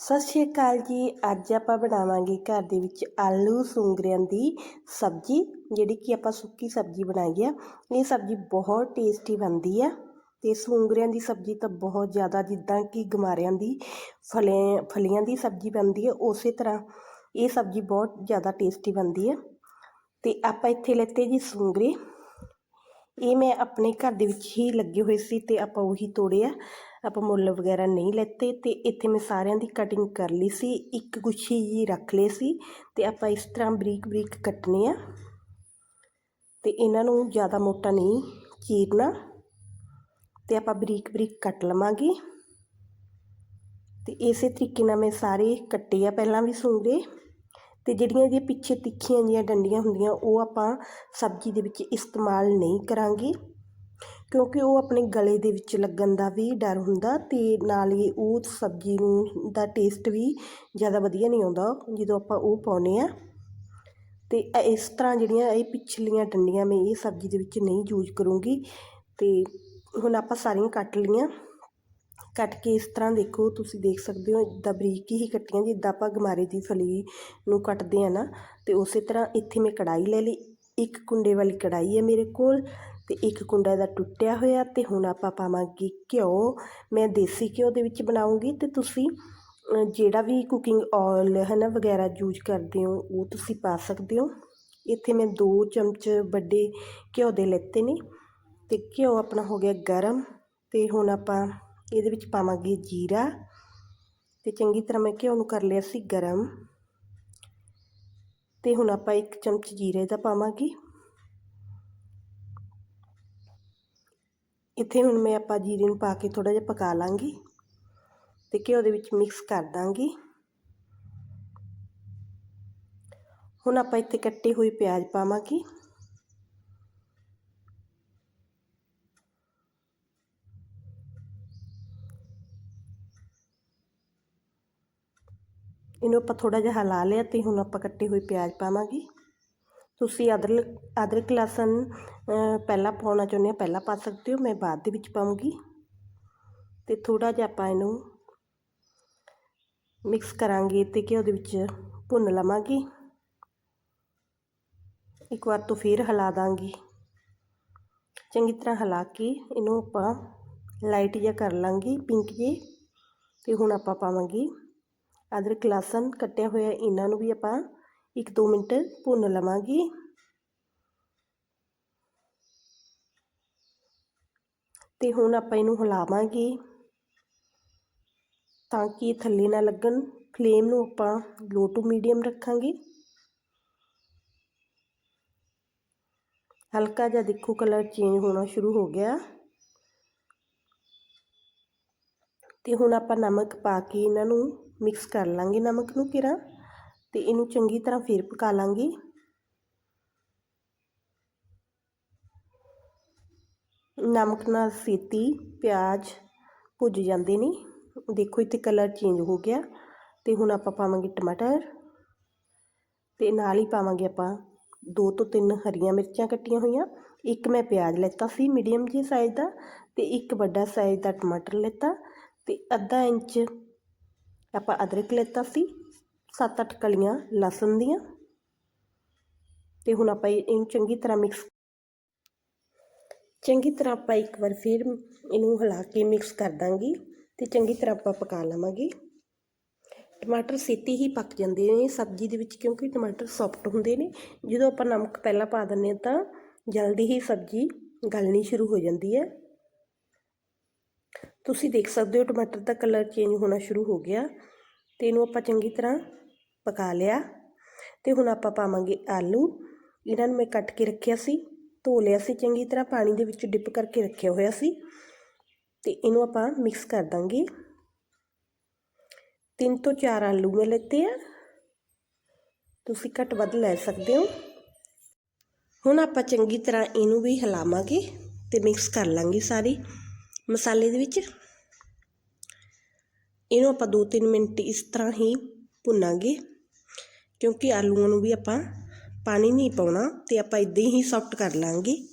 ਸਤਿ ਸ਼੍ਰੀ ਅਕਾਲ ਜੀ। ਅੱਜ ਆਪਾਂ ਬਣਾਵਾਂਗੇ ਘਰ ਦੇ ਵਿੱਚ ਆਲੂ ਸੁੰਗਰਿਆਂ ਦੀ ਸਬਜ਼ੀ, ਜਿਹੜੀ ਕਿ ਆਪਾਂ ਸੁੱਕੀ ਸਬਜ਼ੀ ਬਣਾਈ ਆ। ਇਹ ਸਬਜ਼ੀ ਬਹੁਤ ਟੇਸਟੀ ਬਣਦੀ ਆ ਤੇ ਸੁੰਗਰਿਆਂ ਦੀ ਸਬਜ਼ੀ ਤਾਂ ਬਹੁਤ ਜ਼ਿਆਦਾ, ਜਿੱਦਾਂ ਕਿ ਗਮਾਰਿਆਂ ਦੀ ਫਲੇ, ਫਲੀਆਂ ਦੀ ਸਬਜ਼ੀ ਬਣਦੀ ਹੈ ਉਸੇ ਤਰ੍ਹਾਂ ਇਹ ਸਬਜ਼ੀ ਬਹੁਤ ਜ਼ਿਆਦਾ ਟੇਸਟੀ ਬਣਦੀ ਹੈ ਤੇ ਆਪਾਂ ਇੱਥੇ ਲੈਤੇ ਜੀ ਸੁੰਗਰੇ। ਇਹ ਮੈਂ ਆਪਣੇ ਘਰ ਦੇ ਵਿੱਚ ਹੀ ਲੱਗੇ ਹੋਏ ਸੀ ਤੇ ਆਪਾਂ ਉਹੀ ਤੋੜੇ ਆ। ਆਪਾਂ ਮੁੱਲ ਵਗੈਰਾ ਨਹੀਂ ਲੈਤੇ ਤੇ ਇੱਥੇ ਮੈਂ ਸਾਰਿਆਂ ਦੀ ਕਟਿੰਗ ਕਰ ਲਈ ਸੀ, ਇੱਕ ਗੁੱਛੀ ਜੀ ਰੱਖ ਲਏ ਸੀ ਤੇ ਆਪਾਂ ਇਸ ਤਰ੍ਹਾਂ ਬਰੀਕ ਬਰੀਕ ਕੱਟਨੇ ਆ। ਤੇ ਇਹਨਾਂ ਨੂੰ ਜ਼ਿਆਦਾ ਮੋਟਾ ਨਹੀਂ ਚੀਰਨਾ ਤੇ ਆਪਾਂ ਬਰੀਕ ਬਰੀਕ ਕੱਟ ਲਵਾਂਗੇ। ਤੇ ਇਸੇ ਤਰੀਕੇ ਨਾਲ ਮੈਂ ਸਾਰੇ ਕੱਟੇ ਆ ਪਹਿਲਾਂ ਵੀ ਸੁੰਗਰੇ ਤੇ ਜਿਹੜੀਆਂ ਇਹਦੀਆਂ ਪਿੱਛੇ ਤਿੱਖੀਆਂ ਜੀਆਂ ਡੰਡੀਆਂ ਹੁੰਦੀਆਂ ਉਹ ਆਪਾਂ ਸਬਜ਼ੀ ਦੇ ਵਿੱਚ ਇਸਤੇਮਾਲ ਨਹੀਂ ਕਰਾਂਗੇ। ਕਿਉਂਕਿ ਉਹ ਆਪਣੇ ਗਲੇ ਦੇ ਵਿੱਚ ਲੱਗਣ ਦਾ ਵੀ ਡਰ ਹੁੰਦਾ ਤੇ ਨਾਲ ਹੀ ਉਹ ਸਬਜ਼ੀ ਨੂੰ ਦਾ ਟੇਸਟ ਵੀ ਜ਼ਿਆਦਾ ਵਧੀਆ ਨਹੀਂ ਆਉਂਦਾ ਜਦੋਂ ਆਪਾਂ ਉਹ ਪਾਉਨੇ ਆ ਤੇ ਇਸ ਤਰ੍ਹਾਂ ਜਿਹੜੀਆਂ ਇਹ ਪਿਛਲੀਆਂ ਡੰਡੀਆਂ ਮੈਂ ਇਹ ਸਬਜ਼ੀ ਦੇ ਵਿੱਚ ਨਹੀਂ ਯੂਜ਼ ਕਰੂੰਗੀ ਤੇ ਹੁਣ ਆਪਾਂ ਸਾਰੀਆਂ ਕੱਟ ਲੀਆਂ ਕੱਟ ਕੇ ਇਸ ਤਰ੍ਹਾਂ ਦੇਖੋ ਤੁਸੀਂ ਦੇਖ ਸਕਦੇ ਹੋ ਇਦਾਂ ਬਰੀਕ ਹੀ ਕੱਟੀਆਂ ਜਿੱਦਾਂ ਆਪਾਂ ਗਮਾਰੇ ਦੀ ਫਲੀ ਨੂੰ ਕੱਟਦੇ ਆ ਨਾ ਤੇ ਉਸੇ ਤਰ੍ਹਾਂ ਇੱਥੇ ਮੈਂ ਕੜਾਈ ਲੈ ਲਈ। ਇੱਕ ਕੁੰਡੇ ਵਾਲੀ ਕੜਾਈ ਹੈ ਮੇਰੇ ਕੋਲ ਤੇ ਇੱਕ ਕੁੰਡਾ ਦਾ ਟੁੱਟਿਆ ਹੋਇਆ ਤੇ ਹੁਣ ਆਪਾਂ ਪਾਵਾਂਗੇ ਘਿਓ। ਮੈਂ ਦੇਸੀ ਘਿਓ ਦੇ ਵਿੱਚ ਬਣਾਉਂਗੀ ਤੇ ਤੁਸੀਂ ਜਿਹੜਾ ਵੀ ਕੁਕਿੰਗ ਆਇਲ ਹੈ ਨਾ ਵਗੈਰਾ ਯੂਜ਼ ਕਰਦੇ ਹੋ, ਉਹ ਤੁਸੀਂ ਪਾ ਸਕਦੇ ਹੋ। ਇੱਥੇ ਮੈਂ 2 ਚਮਚ ਵੱਡੇ ਘਿਓ ਦੇ ਲੈਤੇ ਨੇ ਤੇ ਘਿਓ ਆਪਣਾ ਹੋ ਗਿਆ ਗਰਮ ਤੇ ਹੁਣ ਆਪਾਂ ਇਹਦੇ ਵਿੱਚ ਪਾਵਾਂਗੇ ਜੀਰਾ ਤੇ ਚੰਗੀ ਤਰ੍ਹਾਂ ਮੈਂ ਘਿਓ ਨੂੰ ਕਰ ਲਿਆ ਸੀ ਗਰਮ। ਤੇ ਹੁਣ ਆਪਾਂ ਇੱਕ ਚਮਚ ਜੀਰੇ ਦਾ ਪਾਵਾਂਗੇ। ਇੱਥੇ ਹੁਣ ਮੈਂ ਆਪਾਂ ਜੀਰੇ ਨੂੰ ਪਾ ਕੇ ਥੋੜਾ ਜਿਹਾ ਪਕਾ ਲਾਂਗੀ ਤੇ ਘਿਓ ਦੇ ਵਿੱਚ ਮਿਕਸ ਕਰ ਦਾਂਗੀ। ਹੁਣ ਆਪਾਂ ਇੱਥੇ ਕੱਟੇ ਹੋਏ ਪਿਆਜ਼ ਪਾਵਾਂਗੇ। ਇਹਨੂੰ ਆਪਾਂ ਥੋੜਾ ਜਿਹਾ ਹਿਲਾ ਲਿਆ ਤੇ ਹੁਣ ਆਪਾਂ ਕੱਟੇ ਹੋਏ ਪਿਆਜ਼ ਪਾਵਾਂਗੇ। ਤੁਸੀਂ ਅਦਰਕ ਅਦਰਕ ਲਸਣ ਪਹਿਲਾਂ ਪਾਉਣਾ ਚਾਹੁੰਦੇ ਹੋ, ਪਹਿਲਾਂ ਪਾ ਸਕਦੇ ਹੋ, ਮੈਂ ਬਾਅਦ ਦੇ ਵਿੱਚ ਪਾਉਂਗੀ ਤੇ ਥੋੜਾ ਜਿਹਾ ਆਪਾਂ ਇਹਨੂੰ ਮਿਕਸ ਕਰਾਂਗੇ ਤੇ ਕਿ ਉਹਦੇ ਵਿੱਚ ਭੁੰਨ ਲਵਾਂਗੇ। ਇੱਕ ਵਾਰ ਤੋਂ ਫੇਰ ਹਿਲਾ ਦਾਂਗੀ। ਚੰਗੀ ਤਰ੍ਹਾਂ ਹਿਲਾ ਕੇ ਇਹਨੂੰ ਆਪਾਂ ਲਾਈਟ ਜਿਹਾ ਕਰ ਲਾਂਗੇ ਪਿੰਕ ਜੇ। ਤੇ ਹੁਣ ਆਪਾਂ ਪਾਵਾਂਗੇ ਅਦਰਕ ਲਸਣ ਕੱਟਿਆ ਹੋਇਆ, ਇਹਨਾਂ ਨੂੰ ਵੀ ਆਪਾਂ ਇੱਕ ਦੋ ਮਿੰਟ ਭੁੰਨ ਲਵਾਂਗੇ। ਤੇ ਹੁਣ ਆਪਾਂ ਇਹਨੂੰ ਹਿਲਾਵਾਂਗੇ ਤਾਂ ਕਿ ਥੱਲੇ ਨਾ ਲੱਗਣ। ਫਲੇਮ ਨੂੰ ਆਪਾਂ ਲੋ ਟੂ ਮੀਡੀਅਮ ਰੱਖਾਂਗੇ। ਹਲਕਾ ਜਿਹਾ ਦੇਖੋ ਕਲਰ ਚੇਂਜ ਹੋਣਾ ਸ਼ੁਰੂ ਹੋ ਗਿਆ। ਤੇ ਹੁਣ ਆਪਾਂ ਨਮਕ ਪਾ ਕੇ ਇਹਨਾਂ ਨੂੰ ਮਿਕਸ ਕਰ ਲਾਂਗੇ ਨਮਕ ਨੂੰ ਕਿਰਾ ਤੇ ਇਹਨੂੰ ਚੰਗੀ ਤਰ੍ਹਾਂ ਫਿਰ ਪਕਾ ਲਾਂਗੇ। ਨਮਕ ਨਾਲ ਸੀਤੀ, ਪਿਆਜ਼ ਭੁੱਜ ਜਾਂਦੇ ਨੇ। ਦੇਖੋ ਇੱਥੇ ਕਲਰ ਚੇਂਜ ਹੋ ਗਿਆ ਤੇ ਹੁਣ ਆਪਾਂ ਪਾਵਾਂਗੇ ਟਮਾਟਰ ਤੇ ਨਾਲ ਹੀ ਪਾਵਾਂਗੇ ਆਪਾਂ ਦੋ ਤੋਂ ਤਿੰਨ ਹਰੀਆਂ ਮਿਰਚਾਂ ਕੱਟੀਆਂ ਹੋਈਆਂ। ਇੱਕ ਮੈਂ ਪਿਆਜ਼ ਲੈਤਾ ਸੀ ਮੀਡੀਅਮ ਜਿਹੇ ਸਾਈਜ਼ ਦਾ ਤੇ ਇੱਕ ਵੱਡਾ ਸਾਈਜ਼ ਦਾ ਟਮਾਟਰ ਲੈਤਾ ਤੇ ਅੱਧਾ ਇੰਚ ਆਪਾਂ ਅਦਰਕ ਲੈਤਾ ਸੀ, ਸੱਤ ਅੱਠ ਕਲੀਆਂ ਲਸਣ ਦੀਆਂ। ਤੇ ਹੁਣ ਆਪਾਂ ਇਹਨੂੰ ਚੰਗੀ ਤਰ੍ਹਾਂ ਮਿਕਸ ਚੰਗੀ ਤਰ੍ਹਾਂ ਆਪਾਂ ਇੱਕ ਵਾਰ ਫਿਰ ਇਹਨੂੰ ਹਿਲਾ ਕੇ ਮਿਕਸ ਕਰ ਦਾਂਗੀ ਤੇ ਚੰਗੀ ਤਰ੍ਹਾਂ ਆਪਾਂ ਪਕਾ ਲਵਾਂਗੇ। ਟਮਾਟਰ ਸੇਤੀ ਹੀ ਪੱਕ ਜਾਂਦੇ ਨੇ ਸਬਜ਼ੀ ਦੇ ਵਿੱਚ ਕਿਉਂਕਿ ਟਮਾਟਰ ਸੌਫਟ ਹੁੰਦੇ ਨੇ। ਜਦੋਂ ਆਪਾਂ ਨਮਕ ਪਹਿਲਾਂ ਪਾ ਦਿੰਦੇ ਹਾਂ ਤਾਂ ਜਲਦੀ ਹੀ ਸਬਜ਼ੀ ਗਲਣੀ ਸ਼ੁਰੂ ਹੋ ਜਾਂਦੀ ਹੈ। ਤੁਸੀਂ ਦੇਖ ਸਕਦੇ ਹੋ ਟਮਾਟਰ ਦਾ ਕਲਰ ਚੇਂਜ ਹੋਣਾ ਸ਼ੁਰੂ ਹੋ ਗਿਆ ਤੇ ਇਹਨੂੰ ਆਪਾਂ ਚੰਗੀ ਤਰ੍ਹਾਂ ਪਕਾ ਲਿਆ। ਤੇ ਹੁਣ ਆਪਾਂ ਪਾਵਾਂਗੇ ਆਲੂ। ਇਹਨਾਂ ਨੂੰ ਮੈਂ ਕੱਟ ਕੇ ਰੱਖਿਆ ਸੀ। ਧੋ ਲਿਆ ਸੀ, ਚੰਗੀ ਤਰ੍ਹਾਂ ਪਾਣੀ ਦੇ ਵਿੱਚ ਡਿਪ ਕਰਕੇ ਰੱਖਿਆ ਹੋਇਆ ਸੀ ਤੇ ਇਹਨੂੰ ਆਪਾਂ ਮਿਕਸ ਕਰ ਦਾਂਗੇ। ਤਿੰਨ ਤੋਂ ਚਾਰ ਆਲੂ ਮੈਂ ਲੈਤੇ ਆ। ਤੁਸੀਂ ਘੱਟ ਵੱਧ ਲੈ ਸਕਦੇ ਹੋ। ਹੁਣ ਆਪਾਂ ਚੰਗੀ ਤਰ੍ਹਾਂ ਇਹਨੂੰ ਵੀ ਹਿਲਾਵਾਂਗੇ ਤੇ ਮਿਕਸ ਕਰ ਲਾਂਗੇ ਸਾਰੀ ਮਸਾਲੇ ਦੇ ਵਿੱਚ। ਇਹਨੂੰ ਆਪਾਂ 2-3 ਮਿੰਟ ਇਸ ਤਰ੍ਹਾਂ ਹੀ ਭੁੰਨਾਂਗੇ, ਕਿਉਂਕਿ ਆਲੂਆਂ ਨੂੰ ਵੀ ਆਪਾਂ ਪਾਣੀ ਨਹੀਂ ਪਾਉਣਾ ਤੇ ਆਪਾਂ ਇਦਾਂ ਹੀ ਸੌਫਟ ਕਰ ਲਾਂਗੇ।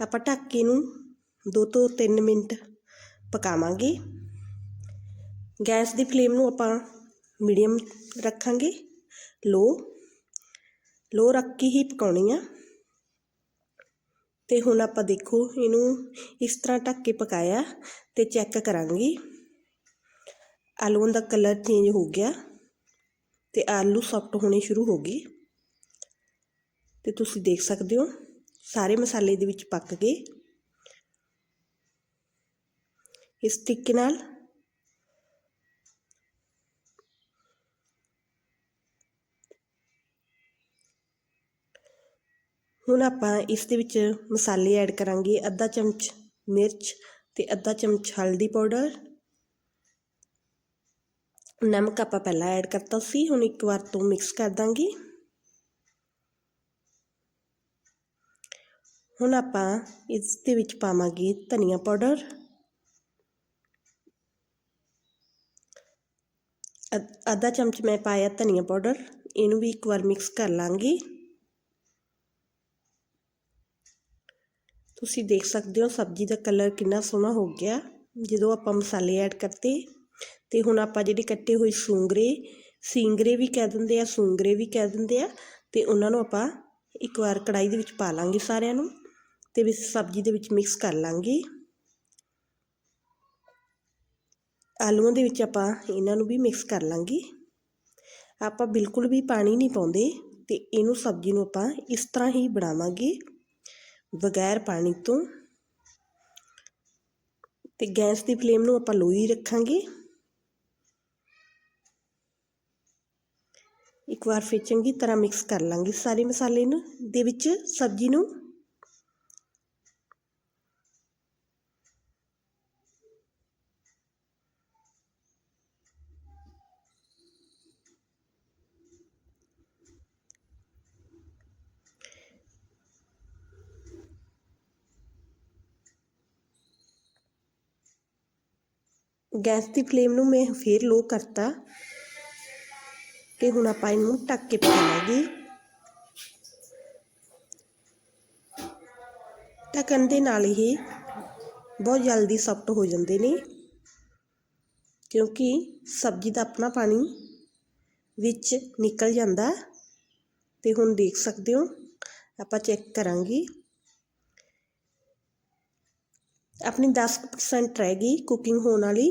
ਆਪਾਂ ਢੱਕ ਕੇ ਇਹਨੂੰ 2 ਤੋਂ 3 ਮਿੰਟ ਪਕਾਵਾਂਗੇ। ਗੈਸ ਦੀ ਫਲੇਮ ਨੂੰ ਆਪਾਂ ਮੀਡੀਅਮ ਰੱਖਾਂਗੇ। ਲੋ ਲੋ ਰੱਖ ਕੇ ਹੀ ਪਕਾਉਣੀ ਆ। ਤੇ ਹੁਣ ਆਪਾਂ ਦੇਖੋ ਇਹਨੂੰ ਇਸ ਤਰ੍ਹਾਂ ਢੱਕ ਕੇ ਪਕਾਇਆ ਤੇ ਚੈੱਕ ਕਰਾਂਗੀ। ਆਲੂਆਂ ਦਾ ਕਲਰ ਚੇਂਜ ਹੋ ਗਿਆ। ਤੇ ਆਲੂ ਸੌਫਟ ਹੋਣੇ ਸ਼ੁਰੂ ਹੋ ਗਏ। ਤੇ ਤੁਸੀਂ ਦੇਖ ਸਕਦੇ ਹੋ, ਸਾਰੇ ਮਸਾਲੇ ਦੇ ਵਿੱਚ ਪੱਕ ਗਏ। ਇਸ ਤਰੀਕੇ ਨਾਲ ਹੁਣ ਆਪਾਂ ਇਸ ਦੇ ਵਿੱਚ ਮਸਾਲੇ ਐਡ ਕਰਾਂਗੇ। ਅੱਧਾ ਚਮਚ ਮਿਰਚ ਤੇ ਅੱਧਾ ਚਮਚ ਹਲਦੀ ਪਾਊਡਰ ਨਮਕ ਆਪਾਂ ਪਹਿਲਾਂ ਐਡ ਕਰਤਾ ਸੀ, ਹੁਣ ਇੱਕ ਵਾਰ ਤੋਂ ਮਿਕਸ ਕਰ ਦਾਂਗੇ। ਹੁਣ ਆਪਾਂ ਇਸ ਦੇ ਵਿੱਚ ਪਾਵਾਂਗੇ ਧਨੀਆ ਪਾਊਡਰ। ਅੱਧਾ ਚਮਚ ਮੈਂ ਪਾਇਆ ਧਨੀਆ ਪਾਊਡਰ, ਇਹਨੂੰ ਵੀ ਇੱਕ ਵਾਰ ਮਿਕਸ ਕਰ ਲਾਂਗੇ। ਤੁਸੀਂ ਦੇਖ ਸਕਦੇ ਹੋ ਸਬਜ਼ੀ ਦਾ ਕਲਰ ਕਿੰਨਾ ਸੋਹਣਾ ਹੋ ਗਿਆ, ਜਦੋਂ ਆਪਾਂ ਮਸਾਲੇ ਐਡ ਕਰਤੇ। ਤੇ ਹੁਣ ਆਪਾਂ ਜਿਹੜੇ ਕੱਟੇ ਹੋਏ ਸੂੰਗਰੇ, ਸਿੰਗਰੇ ਵੀ ਕਹਿ ਦਿੰਦੇ ਆ, ਸੁੰਗਰੇ ਵੀ ਕਹਿ ਦਿੰਦੇ ਆ, ਤੇ ਉਹਨਾਂ ਨੂੰ ਆਪਾਂ ਇੱਕ ਵਾਰ ਕੜਾਈ ਦੇ ਵਿੱਚ ਪਾ ਲਾਂਗੇ ਸਾਰਿਆਂ ਨੂੰ ਤੇ ਵਿੱਚ ਸਬਜ਼ੀ ਦੇ ਵਿੱਚ ਮਿਕਸ ਕਰ ਲਾਂਗੇ। ਆਲੂਆਂ ਦੇ ਵਿੱਚ ਆਪਾਂ ਇਹਨਾਂ ਨੂੰ ਵੀ ਮਿਕਸ ਕਰ ਲਾਂਗੇ। ਆਪਾਂ ਬਿਲਕੁਲ ਵੀ ਪਾਣੀ ਨਹੀਂ ਪਾਉਂਦੇ ਤੇ ਇਹਨੂੰ ਸਬਜ਼ੀ ਨੂੰ ਆਪਾਂ ਇਸ ਤਰ੍ਹਾਂ ਹੀ ਬਣਾਵਾਂਗੇ ਬਗੈਰ ਪਾਣੀ ਤੋਂ। ਤੇ ਗੈਸ ਦੀ ਫਲੇਮ ਨੂੰ ਆਪਾਂ ਲੋ ਹੀ ਰੱਖਾਂਗੇ। ਇੱਕ ਵਾਰ ਫਿਰ ਚੰਗੀ ਤਰ੍ਹਾਂ ਮਿਕਸ ਕਰ ਲਾਂਗੇ ਸਾਰੇ ਮਸਾਲੇ ਨੂੰ, ਦੇ ਵਿੱਚ ਸਬਜ਼ੀ ਨੂੰ। ਗੈਸ ਦੀ ਫਲੇਮ ਨੂੰ ਮੈਂ ਫੇਰ ਲੋ ਕਰਤਾ। ਤੇ ਹੁਣ ਆਪਾਂ ਇਹਨੂੰ ਢੱਕ ਕੇ ਪਕਾਵਾਂਗੇ ਢੱਕਣ ਦੇ ਨਾਲ ਇਹ ਬਹੁਤ ਜਲਦੀ ਸੌਫਟ ਹੋ ਜਾਂਦੇ ਨੇ, ਕਿਉਂਕਿ ਸਬਜ਼ੀ ਦਾ ਆਪਣਾ ਪਾਣੀ ਵਿੱਚ ਨਿਕਲ ਜਾਂਦਾ। ਤੇ ਹੁਣ ਦੇਖ ਸਕਦੇ ਹੋ, ਆਪਾਂ ਚੈੱਕ ਕਰਾਂਗੇ। ਆਪਣੀ 10% ਰਹਿ ਗਈ ਕੁਕਿੰਗ ਹੋਣ ਵਾਲੀ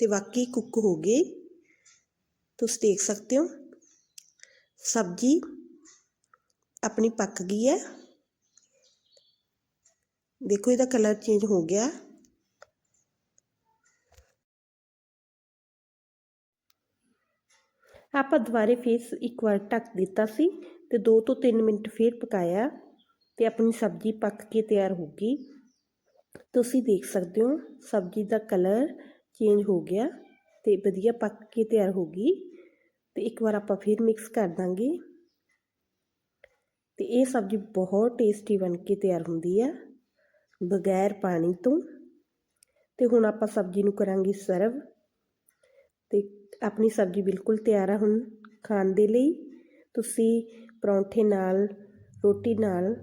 ਤੇ ਬਾਕੀ ਕੁੱਕ ਹੋ ਗਈ ਤੁਸੀਂ ਦੇਖ ਸਕਦੇ ਹੋ। ਸਬਜ਼ੀ ਆਪਣੀ ਪੱਕ ਗਈ ਹੈ। ਦੇਖੋ ਇਹਦਾ ਕਲਰ ਚੇਂਜ ਹੋ ਗਿਆ। ਆਪਾਂ ਦੁਬਾਰੇ ਫੇਸ ਇੱਕ ਵਾਰ ਢੱਕ ਦਿੱਤਾ ਸੀ ਤੇ 2 ਤੋਂ 3 ਮਿੰਟ ਫੇਰ ਪਕਾਇਆ ਤੇ ਆਪਣੀ ਸਬਜ਼ੀ ਪੱਕ ਕੇ ਤਿਆਰ ਹੋ ਗਈ। ਤੁਸੀਂ ਦੇਖ ਸਕਦੇ ਹੋ ਸਬਜ਼ੀ ਦਾ ਕਲਰ ਚੇਂਜ ਹੋ ਗਿਆ ਤੇ ਵਧੀਆ ਪੱਕ ਕੇ ਤਿਆਰ ਹੋ ਗਈ। ਤੇ ਇੱਕ ਵਾਰ ਆਪਾਂ ਫਿਰ ਮਿਕਸ ਕਰ ਦਾਂਗੇ। ਤੇ ਇਹ ਸਬਜ਼ੀ ਬਹੁਤ ਟੇਸਟੀ ਬਣ ਕੇ ਤਿਆਰ ਹੁੰਦੀ ਆ, ਬਗੈਰ ਪਾਣੀ ਤੋਂ। ਤੇ ਹੁਣ ਆਪਾਂ ਸਬਜ਼ੀ ਨੂੰ ਕਰਾਂਗੇ ਸਰਵ ਤੇ ਆਪਣੀ ਸਬਜ਼ੀ ਬਿਲਕੁਲ ਤਿਆਰ ਆ ਹੁਣ ਖਾਣ ਦੇ ਲਈ। ਤੁਸੀਂ ਪਰੌਂਠੇ ਨਾਲ, ਰੋਟੀ ਨਾਲ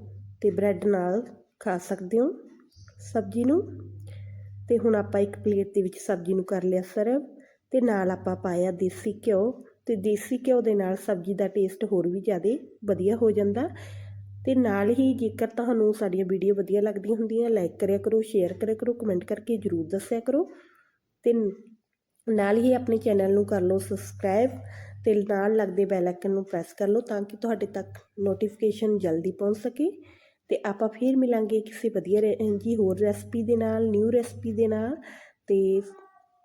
ਤੇ ਬ੍ਰੈਡ ਨਾਲ ਖਾ ਸਕਦੇ ਹੋ ਸਬਜ਼ੀ ਨੂੰ। ਤੇ ਹੁਣ ਆਪਾਂ ਇੱਕ ਪਲੇਟ ਦੇ ਵਿੱਚ ਸਬਜ਼ੀ ਨੂੰ ਕਰ ਲਿਆ ਸਰਵ ਤੇ ਨਾਲ ਆਪਾਂ ਪਾਇਆ ਦੇਸੀ ਘਿਓ। ਤੇ ਦੇਸੀ ਘਿਓ ਦੇ ਨਾਲ ਸਬਜ਼ੀ ਦਾ ਟੇਸਟ ਹੋਰ ਵੀ ਜ਼ਿਆਦਾ ਵਧੀਆ ਹੋ ਜਾਂਦਾ। ਤੇ ਨਾਲ ਹੀ ਜੇਕਰ ਤੁਹਾਨੂੰ ਸਾਡੀਆਂ ਵੀਡੀਓ ਵਧੀਆ ਲੱਗਦੀਆਂ ਹੁੰਦੀਆਂ ਲਾਈਕ ਕਰਿਆ ਕਰੋ ਸ਼ੇਅਰ ਕਰਿਆ ਕਰੋ ਕਮੈਂਟ ਕਰਕੇ ਜਰੂਰ ਦੱਸਿਆ ਕਰੋ। ਤੇ ਨਾਲ ਹੀ ਆਪਣੇ ਚੈਨਲ ਨੂੰ ਕਰ ਲਓ ਸਬਸਕ੍ਰਾਈਬ ਤੇ ਨਾਲ ਲੱਗਦੇ ਬੈਲ ਆਈਕਨ ਨੂੰ ਪ੍ਰੈਸ ਕਰ ਲਓ ਤਾਂ ਕਿ ਤੁਹਾਡੇ ਤੱਕ ਨੋਟੀਫਿਕੇਸ਼ਨ ਜਲਦੀ ਪਹੁੰਚ ਸਕੇ। ਤੇ ਆਪਾਂ ਫੇਰ ਮਿਲਾਂਗੇ ਕਿਸੇ ਵਧੀਆ ਜੀ ਹੋਰ ਰੈਸਪੀ ਦੇ ਨਾਲ ਨਿਊ ਰੈਸਪੀ ਦੇ ਨਾਲ। ਤੇ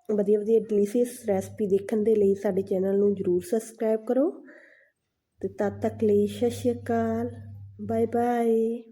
ਵਧੀਆ ਵਧੀਆ ਡਿਲੀਸ਼ੀਅਸ ਰੈਸਪੀ ਦੇਖਣ ਦੇ ਲਈ ਸਾਡੇ ਚੈਨਲ ਨੂੰ ਜਰੂਰ ਸਬਸਕ੍ਰਾਈਬ ਕਰੋ। ਤੇ ਤਦ ਤੱਕ ਲਈ ਸਤਿ ਸ਼੍ਰੀ ਅਕਾਲ। Bye bye